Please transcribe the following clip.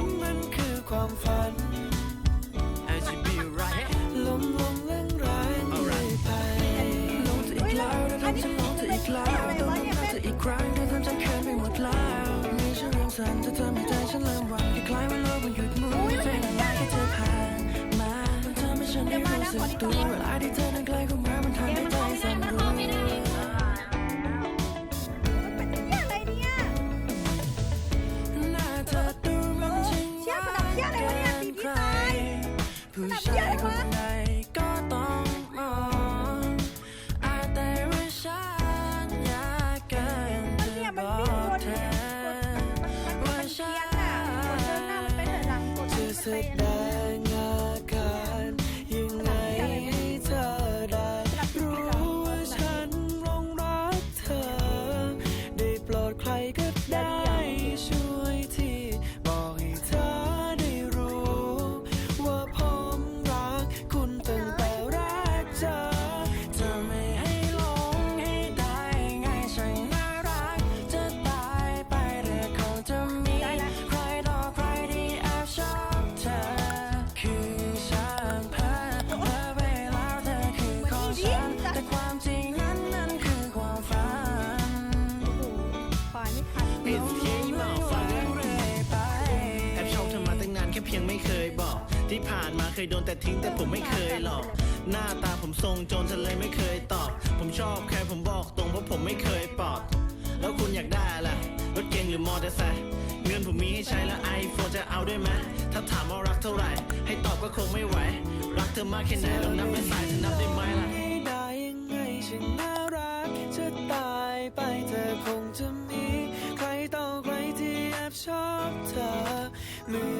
นั้นมันคือความฝัน LGB right ลมลมแรงแรงเรื่ไปลงจะอีกแล้วเธอทำฉันลงจะอีกแล้วต้องน้ำตาจอีกครั้งเธอทำฉันแค้นไปหมดแล้วมีฉันเริ่มสั่นเธอทำให้ใจฉันเริ่มหวั่นคล้ายๆว่าโลกมันหยุดหมุนเพลงอะไรที่เธอผ่านมามันทำให้ฉันได้รู้สึกตัวเวลาที่เธอนั้นใกล้เข้ามามันทำให้ใจ ผู้ชายคนไหนก็ต้องมองอาจแต่ว่าฉันอยากเกินจะบอกเธอกดมันมันเพี้ยนอ่ามันจะแสดงอาการยังไงให้เธอได้รู้ว่าฉันหลงรักเธอ ได้โปรดใครก็ได้ เพียงไม่เคยบอก ที่ผ่านมาเคยโดนแต่ทิ้งแต่ผมไม่เคยหลอก หน้าตาผมทรงโจรเธอเลยไม่เคยตอบ ผมชอบใครผมบอกตรงเพราะผมไม่เคยปลอดแล้วคุณอยากได้อะไรรถเก๋งหรือมอเตอร์ไซค์เงินผมมีให้ใช้แล้วไอโฟนจะเอาด้วยไหมถ้าถามว่ารักเท่าไหร่ ให้ตอบก็คงไม่ไหว รักเธอมากแค่ไหนลองนับเป็นสายเธอนับได้ไหมล่ะให้ได้ยังไงฉันน่ารักจะตายไปเธอคงจะมี ใครต่อใครที่แอบชอบเธอเหมื